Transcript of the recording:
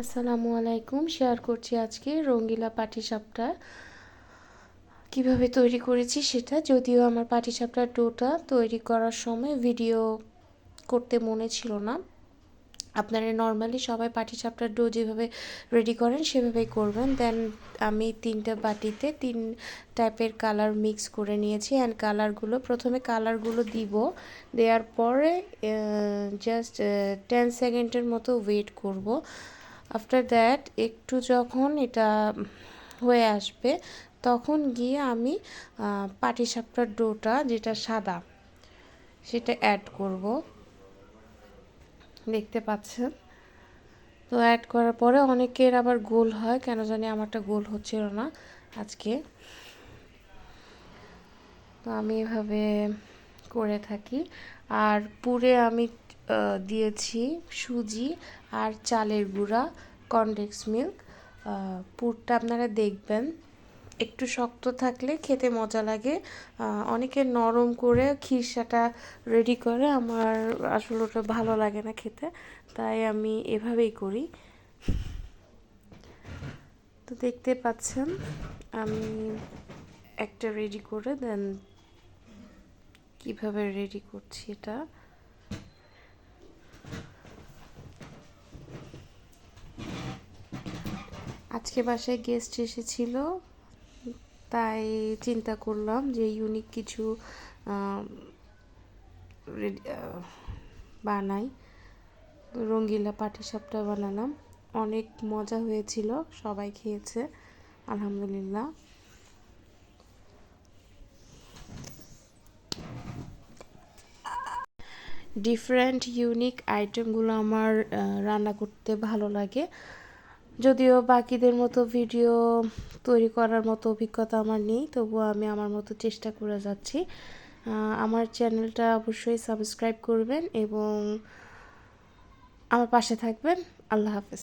আসসালামু আলাইকুম। শেয়ার করছি আজকে রঙ্গিলা পাটিসাপটা। কীভাবে তৈরি করেছি সেটা? যদিও আমার পাটিসাপটার ডোটা তৈরি করার সময় ভিডিও করতে মনে ছিল না। আপনারা নর্মালি সবাই পাটিসাপটার ডো যেভাবে রেডি করেন সেভাবেই করবেন। দেন আমি তিনটা বাটিতে তিন টাইপের কালার মিক্স করে নিয়েছি। অ্যান্ড কালারগুলো প্রথমে কালারগুলো দিব। দেওয়ার পরে জাস্ট টেন সেকেন্ডের মতো ওয়েট করব। আফটার দ্যাট একটু যখন এটা হয়ে আসবে, তখন গিয়ে আমি পাটিসাপটার ডোটা, যেটা সাদা, সেটা অ্যাড করব। দেখতে পাচ্ছেন? তো অ্যাড করার পরে অনেকের আবার গোল হয়, কেন জানি আমারটা গোল হচ্ছিল না আজকে। তো আমি এভাবে করে থাকি। আর পুরে আমি দিয়েছি সুজি আর চালের গুঁড়া, কনডেক্স মিল্ক। পুরটা আপনারা দেখবেন। একটু শক্ত থাকলে খেতে মজা লাগে। অনেকে নরম করে খিরসাটা রেডি করে। আমার আসলে ওটা ভালো লাগে না খেতে, তাই আমি এভাবেই করি। তো দেখতে পাচ্ছেন, আমি একটা রেডি করে দেন কীভাবে রেডি করছি এটা। আজকে বাসায় গেস্ট এসেছিল, তাই চিন্তা করলাম যে ইউনিক কিছু বানাই। রঙ্গিলা পাটিসাপটা বানালাম। অনেক মজা হয়েছিল, সবাই খেয়েছে, আলহামদুলিল্লাহ। ডিফারেন্ট ইউনিক আইটেমগুলো আমার রান্না করতে ভালো লাগে। যদিও বাকিদের মতো ভিডিও তৈরি করার মতো অভিজ্ঞতা আমার নেই, তবুও আমি আমার মতো চেষ্টা করে যাচ্ছি। আমার চ্যানেলটা অবশ্যই সাবস্ক্রাইব করবেন এবং আমার পাশে থাকবেন। আল্লাহ হাফেজ।